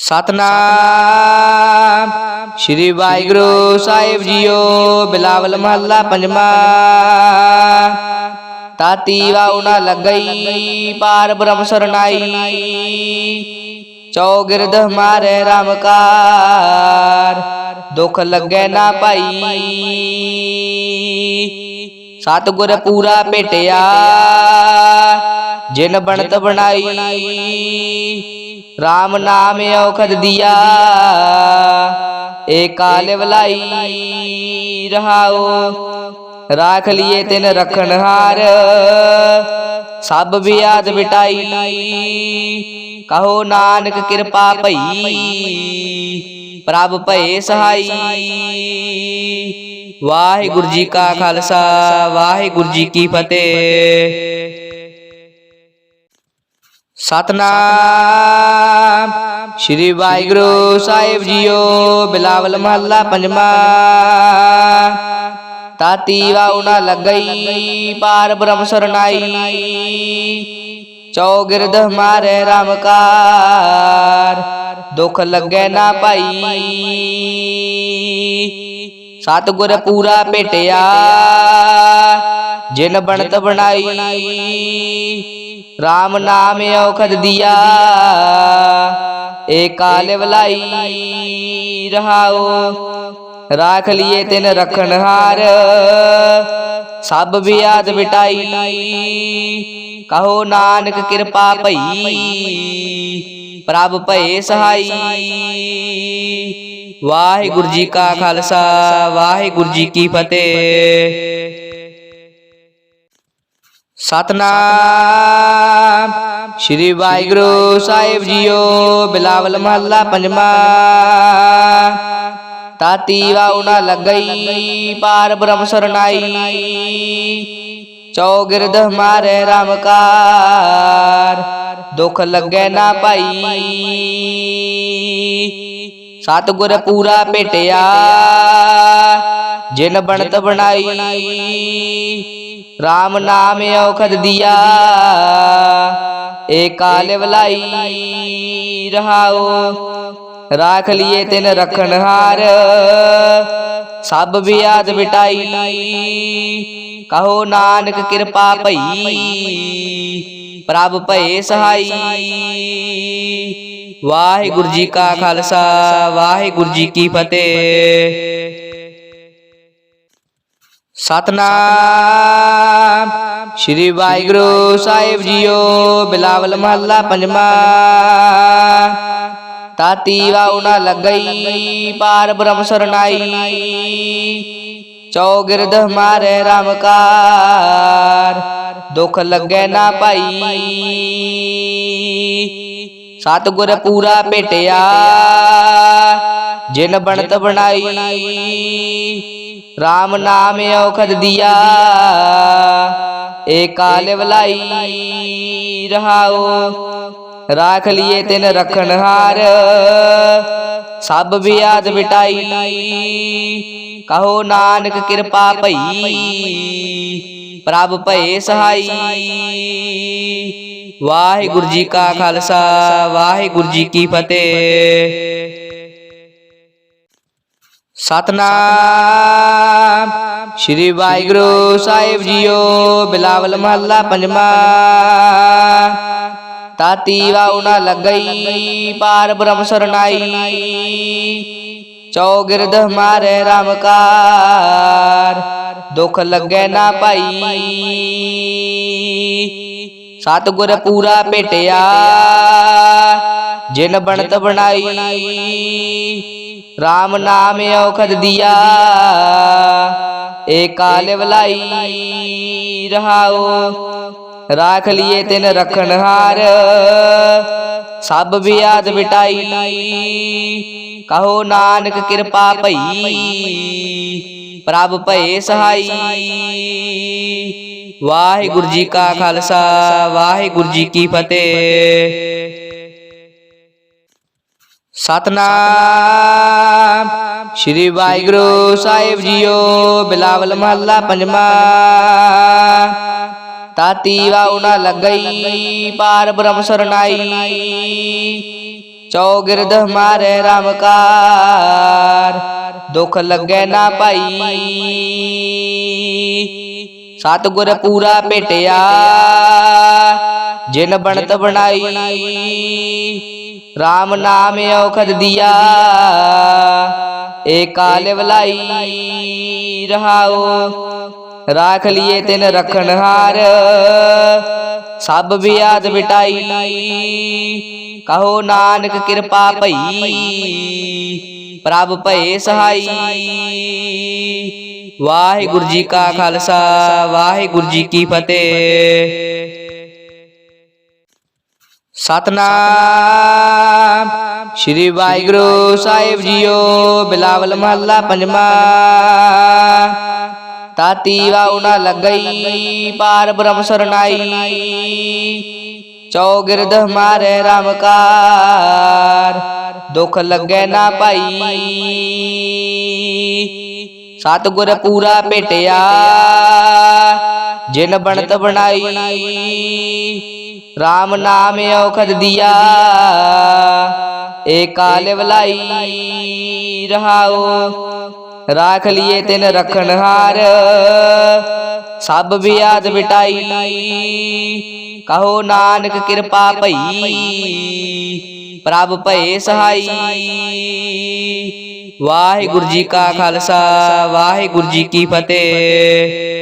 ਸਤਨਾਮ। ਸ੍ਰੀ ਵਾਹਿਗੁਰੂ ਸਾਹਿਬ ਜੀਓ, ਬਿਲਾਵਲ ਮਹੱਲਾ ਪੰਜਵਾਂ। ਤਾਤੀ ਵਾਉ ਨਾ ਲੱਗਈ, ਪਾਰ ਬ੍ਰਹਮ ਸਰਨਾਈ ਚੌਗਿਰਦ ਮਾਰੇ ਰਾਮ ਕਾਰ ਦੁਖ ਲੱਗੇ ਨਾ ਭਾਈ। ਸਤਿਗੁਰ ਪੂਰਾ ਭੇਟਿਆ, ਜਿਨ ਬਣਤ ਬਣਾਈ। RAM ਨਾਮ ਔਖਦ ਦਿਆ। ਏ ਕਾਲ ਵਲਾਈ ਰਹਾਓ। ਰਾਖ ਲਿਏ ਤਿਨ ਰਖਣ ਹਾਰ। ਸਭ ਬਿਆਦ ਬਿਟਾਈ। ਕਹੋ ਨਾਨਕ ਕਿਰਪਾ ਭਈ। ਪ੍ਰਭ ਭਏ ਸਹਾਈ। ਵਾਹਿਗੁਰੂ ਜੀ ਕਾ ਖਾਲਸਾ, ਵਾਹਿਗੁਰੂ ਜੀ ਕੀ ਫਤਿਹ। ਸਤਨਾਮ। ਸ੍ਰੀ ਵਾਹਿਗੁਰੂ ਸਾਹਿਬ ਜੀਓ, ਬਿਲਾਵਲ ਮਹੱਲਾ ਪੰਜਵਾਂ। ਤਾਤੀ ਵਾਉ ਨਾ ਲੱਗਈ, ਪਾਰ ਬ੍ਰਹਮ ਸਰਨਾਈ ਚੌਗਿਰਦ ਮਾਰੇ ਰਾਮ ਕਾਰ ਦੁਖ ਲੱਗੇ ਨਾ ਭਾਈ। ਸਤਿਗੁਰ ਪੂਰਾ ਭੇਟਿਆ, ਜਿਨ ਬਣਤ ਬਣਾਈ। RAM ਨਾਮ ਔਖਦ ਦਿਆ। ਏ ਕਾਲ ਵਲਾਈ ਰਹਾਉ ਰਾਖ ਲਿਏ ਤਿਨ ਰਖਣ ਹਾਰ। ਸਭ ਬਿਆਦ ਬਿਟਾਈ ਕਹੋ ਨਾਨਕ ਕਿਰਪਾ ਭਈ। ਪ੍ਰਭ ਭਏ ਸਹਾਈ। ਵਾਹਿਗੁਰੂ ਜੀ ਕਾ ਖਾਲਸਾ, ਵਾਹਿਗੁਰੂ ਜੀ ਕੀ ਫਤਿਹ। ਸਤਨਾਮ। ਸ੍ਰੀ ਵਾਹਿਗੁਰੂ ਸਾਹਿਬ ਜੀਓ, ਬਿਲਾਵਲ ਮਹੱਲਾ ਪੰਜਵਾਂ। ਤਾਤੀ ਵਾਉ ਨਾ ਲੱਗਈ, ਪਾਰ ਬ੍ਰਹਮ ਸਰਨਾਈ ਚੌਗਿਰਦ ਮਾਰੇ ਰਾਮ ਕਾਰ ਦੁਖ ਲੱਗੇ ਨਾ ਭਾਈ। ਸਤਿਗੁਰ ਪੂਰਾ ਭੇਟਿਆ, ਜਿਨ ਬਣਤ ਬਣਾਈ। RAM ਨਾਮ ਔਖਦ ਦਿਆ ਏ ਕਾਲ ਵਲਾਈ ਰਹਾਉ ਰਾਖ ਲਿਏ ਤਿਨ ਰਖਣ ਹਾਰ ਸਭ ਬਿਆਦ ਬਿਟਾਈ ਕਹੋ ਨਾਨਕ ਕਿਰਪਾ ਭਈ ਪ੍ਰਭ ਭਏ ਸਹਾਈ ਵਾਹਿਗੁਰੂ ਜੀ ਕਾ ਖਾਲਸਾ ਵਾਹਿਗੁਰੂ ਜੀ ਕੀ ਫਤਿਹ ਸਤਨਾਮ। ਸ੍ਰੀ ਵਾਹਿਗੁਰੂ ਸਾਹਿਬ ਜੀਓ, ਬਿਲਾਵਲ ਮਹੱਲਾ ਪੰਜਵਾਂ। ਤਾਤੀ ਵਾਉ ਨਾ ਲੱਗਈ, ਪਾਰ ਬ੍ਰਹਮ ਸਰਨਾਈ ਚੌਗਿਰਦ ਮਾਰੇ ਰਾਮ ਕਾਰ ਦੁਖ ਲੱਗੇ ਨਾ ਭਾਈ। ਸਤਿਗੁਰ ਪੂਰਾ ਭੇਟਿਆ ਜਿਨ ਬਣਤ ਬਣਾਈ RAM ਨਾਮ ਔਖਦ ਦਿਆ। ਏ ਕਾਲ ਵਲਾਈ, ਰਹਾਉ, ਰਾਖ ਲਿਏ ਤਿਨ ਰਖਣ ਹਾਰ। ਸਭ ਬਿਆਦ ਬਿਟਾਈ, ਕਹੋ ਨਾਨਕ ਕਿਰਪਾ ਭਈ। ਪ੍ਰਭ ਭਏ ਸਹਾਈ। ਵਾਹਿਗੁਰੂ ਜੀ ਕਾ ਖਾਲਸਾ, ਵਾਹਿਗੁਰੂ ਜੀ ਕੀ ਫਤਿਹ। ਸਤਨਾਮ। ਸ੍ਰੀ ਵਾਹਿਗੁਰੂ ਸਾਹਿਬ ਜੀਓ, ਬਿਲਾਵਲ ਮਹੱਲਾ ਪੰਜਵਾਂ। ਤਾਤੀ ਵਾਉ ਨਾ ਲੱਗਈ, ਪਾਰ ਬ੍ਰਹਮ ਸਰਨਾਈ ਚੌਗਿਰਦ ਮਾਰੇ ਰਾਮ ਕਾਰ ਦੁਖ ਲੱਗੇ ਨਾ ਭਾਈ। ਸਤਿਗੁਰ ਪੂਰਾ ਭੇਟਿਆ, ਜਿਨ ਬਣਤ ਬਣਾਈ। RAM ਨਾਮ ਔਖਦ ਦਿਆ। ਏ ਕਾਲ ਵਲਾਈ ਰਹਾਉ ਰਾਖ ਲਿਏ ਤਿਨ ਰਖਣ ਹਾਰ। ਸਭ ਬਿਆਦ ਬਿਟਾਈ ਕਹੋ ਨਾਨਕ ਕਿਰਪਾ ਭਈ। ਪ੍ਰਭ ਭਏ ਸਹਾਈ। ਵਾਹਿਗੁਰੂ ਜੀ ਕਾ ਖਾਲਸਾ, ਵਾਹਿਗੁਰੂ ਜੀ ਕੀ ਫਤਿਹ। ਸਤਨਾਮ। ਸ੍ਰੀ ਵਾਹਿਗੁਰੂ ਸਾਹਿਬ ਜੀਓ, ਬਿਲਾਵਲ ਮਹੱਲਾ ਪੰਜਵਾਂ। ਤਾਤੀ ਵਾਉ ਨਾ ਲੱਗਈ, ਪਾਰ ਬ੍ਰਹਮ ਸਰਨਾਈ ਚੌਗਿਰਦ ਹਮਾਰੇ RAM ਕਾਰ ਦੁਖ ਲੱਗੇ ਨਾ ਭਾਈ। ਸਤਿਗੁਰ ਪੂਰਾ ਭੇਟਿਆ, ਜਿਨ ਬਣਤ ਬਣਾਈ। RAM ਨਾਮ ਔਖਦ ਦਿਆ। ਏ ਕਾਲ ਵਲਾਈ ਰਹਾਓ ਰਾਖ ਲਿਏ ਤਿਨ ਰਖਣ ਹਾਰ। ਸਭ ਬਿਆਦ ਮਿਟਾਈ ਕਹੋ ਨਾਨਕ ਕਿਰਪਾ ਭਈ। ਪ੍ਰਭ ਭਏ ਸਹਾਈ। ਵਾਹਿਗੁਰੂ ਜੀ ਕਾ ਖਾਲਸਾ, ਵਾਹਿਗੁਰੂ ਜੀ ਕੀ ਫਤਿਹ। ਸਤਨਾਮ। ਸ੍ਰੀ ਵਾਹਿਗੁਰੂ ਸਾਹਿਬ ਜੀਓ, ਬਿਲਾਵਲ ਮਹੱਲਾ ਪੰਜਵਾਂ। ਤਾਤੀ ਵਾਉ ਨਾ ਲੱਗਈ, ਪਾਰ ਬ੍ਰਹਮ ਸਰਨਾਈ ਚੌਗਿਰਦ ਹਮਾਰੇ RAM ਕਾਰ ਦੁਖ ਲੱਗੇ ਨਾ ਭਾਈ। ਸਤਿਗੁਰ ਪੂਰਾ ਭੇਟਿਆ, ਜਿਨ ਬਣਤ ਬਣਾਈ। RAM ਨਾਮ ਔਖਦ ਦਿਆ। ਏ ਕਾਲ ਵਲਾਈ ਰਹਾਓ ਰਾਖ ਲਿਏ ਤਿਨ ਰਖਣ ਹਾਰ। ਸਭ ਬਿਆਦ ਮਿਟਾਈ ਕਹੋ ਨਾਨਕ ਕਿਰਪਾ ਭਈ। ਪ੍ਰਭ ਭਏ ਸਹਾਈ। ਵਾਹਿਗੁਰੂ ਜੀ ਕਾ ਖਾਲਸਾ, ਵਾਹਿਗੁਰੂ ਜੀ ਕੀ ਫਤਿਹ।